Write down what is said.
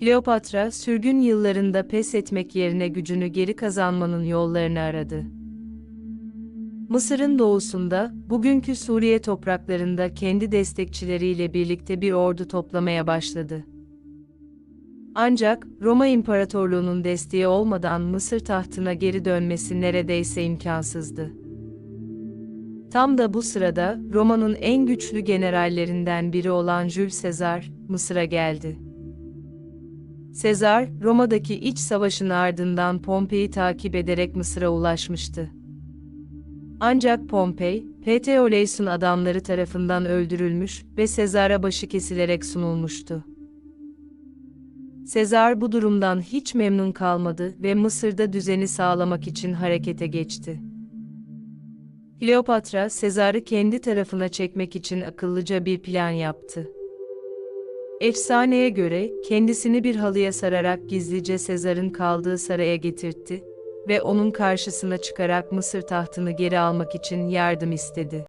Kleopatra, sürgün yıllarında pes etmek yerine gücünü geri kazanmanın yollarını aradı. Mısır'ın doğusunda, bugünkü Suriye topraklarında kendi destekçileriyle birlikte bir ordu toplamaya başladı. Ancak, Roma İmparatorluğu'nun desteği olmadan Mısır tahtına geri dönmesi neredeyse imkansızdı. Tam da bu sırada, Roma'nın en güçlü generallerinden biri olan Jules Caesar, Mısır'a geldi. Sezar, Roma'daki iç savaşın ardından Pompei'yi takip ederek Mısır'a ulaşmıştı. Ancak Pompei, Pteoles'un adamları tarafından öldürülmüş ve Sezar'a başı kesilerek sunulmuştu. Sezar bu durumdan hiç memnun kalmadı ve Mısır'da düzeni sağlamak için harekete geçti. Kleopatra, Sezar'ı kendi tarafına çekmek için akıllıca bir plan yaptı. Efsaneye göre, kendisini bir halıya sararak gizlice Sezar'ın kaldığı saraya getirtti ve onun karşısına çıkarak Mısır tahtını geri almak için yardım istedi.